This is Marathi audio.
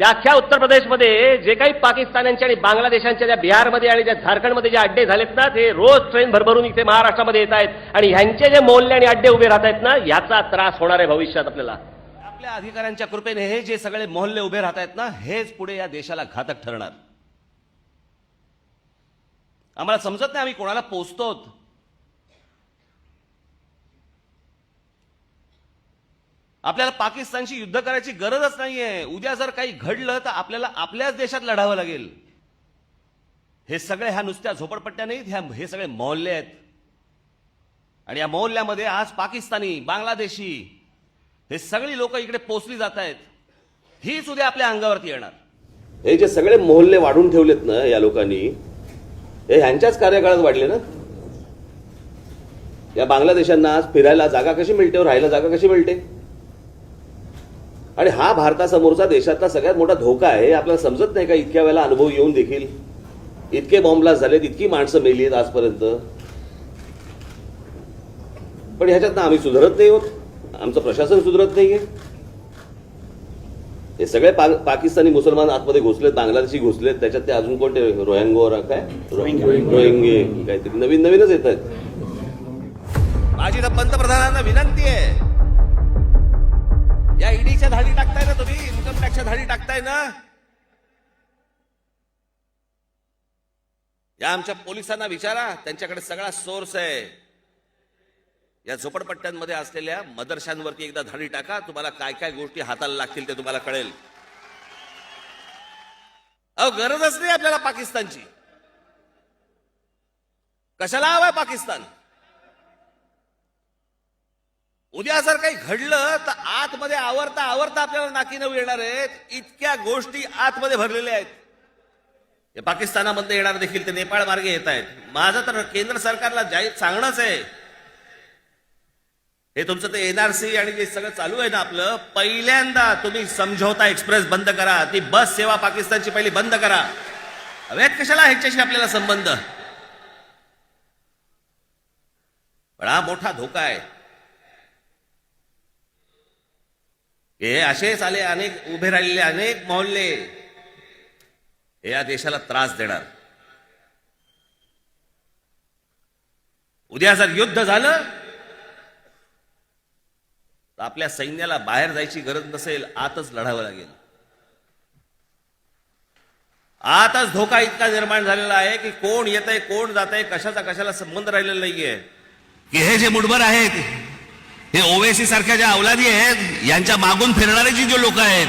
त्या अख्ख्या उत्तर प्रदेशमध्ये जे काही पाकिस्तान्यांच्या आणि बांगलादेशांच्या ज्या बिहारमध्ये आणि त्या झारखंडमध्ये जे अड्डे झालेत ना ते रोज ट्रेन भरभरून इथे महाराष्ट्रामध्ये येत आहेत. आणि ह्यांचे जे मौल्य आणि अड्डे उभे राहत आहेत ना याचा त्रास होणार आहे भविष्यात आपल्याला. आपल्या अधिकाऱ्यांच्या कृपेने हे जे सगळे मोहल्ले उभे राहत आहेत ना हेच पुढे या देशाला घातक ठरणार. आम्हाला समजत नाही आम्ही कोणाला पोचतोत. आपल्याला पाकिस्तानशी युद्ध करायची गरजच नाहीये. उद्या जर काही घडलं तर आपल्याला आपल्याच देशात लढावं लागेल. हे सगळे ह्या नुसत्या झोपडपट्ट्या नाहीत ह्या हे सगळे मोहल्ले आहेत. आणि या मोहल्ल्यामध्ये आज पाकिस्तानी बांगलादेशी हे सगळी लोक इकडे पोचली जात आहेत. हीच उद्या आपल्या अंगावरती येणार. हे जे सगळे मोहल्ले वाढून ठेवलेत ना या लोकांनी हे ह्यांच्याच कार्यकाळात वाढले ना? या बांगलादेशांना आज फिरायला जागा कशी मिळते राहायला जागा कशी मिळते? आणि हा भारतासमोरचा देशातला सगळ्यात मोठा धोका आहे हे आपल्याला समजत नाही का? इतक्या वेळेला अनुभव येऊन देखील. इतके बॉम्ब ब्लास्ट झालेत इतकी माणसं मेली आहेत आजपर्यंत. पण ह्याच्यात आम्ही सुधारत नाही होत. आमचं प्रशासन सुधारत नाहीये. हे सगळे पा, पाकिस्तानी मुसलमान आतमध्ये घुसलेत बांगलादेशी घुसलेत त्याच्यात ते अजून कोणते? रोहंगोर काय? रोहिंगे काहीतरी नवीन नवीनच येत आहेत. माझी तर पंतप्रधानांना विनंती आहे. या ईडीच्या धाडी टाकताय ना तुम्ही इन्कम टॅक्सच्या धाडी टाकताय ना. या आमच्या पोलिसांना विचारा त्यांच्याकडे सगळा सोर्स आहे. या झोपडपट्ट्यांमध्ये असलेल्या मदरशांवरती एकदा धाडी टाका तुम्हाला काय काय गोष्टी हाताला लागतील ते तुम्हाला कळेल. अहो गरजच नाही आपल्याला पाकिस्तानची. कशाला हवाय पाकिस्तान? उद्या जर काही घडलं तर आतमध्ये आवरता आवरता आपल्याला नाकी नऊ येणार आहेत. इतक्या गोष्टी आतमध्ये भरलेल्या आहेत. हे पाकिस्तानामध्ये येणार देखील ते नेपाळ मार्गे येत आहेत. माझं तर केंद्र सरकारला जाहीर सांगणंच आहे. हे तुमचं ते एनआरसी आणि जे सगळं चालू आहे ना आपलं पहिल्यांदा तुम्ही समझौता एक्सप्रेस बंद करा. ती बस सेवा पाकिस्तानची पहिली बंद करा. हव्यात कशाला ह्याच्याशी आपल्याला संबंध? पण हा मोठा धोका आहे. हे असेच आले अनेक उभे राहिलेले अनेक मोहल्ले हे या देशाला त्रास देणार. उद्या जर युद्ध झालं तर आपल्या सैन्याला बाहेर जायची गरज नसेल आतच लढावं लागेल. आताच धोका इतका निर्माण झालेला आहे की कोण येत आहे कोण जात आहे कशाचा कशाला संबंध राहिलेला नाहीये. की हे जे मुठभर आहेत हे ओवेसी सारख्या ज्या अवलादी आहेत यांच्या मागून फिरणारे जी जे लोक आहेत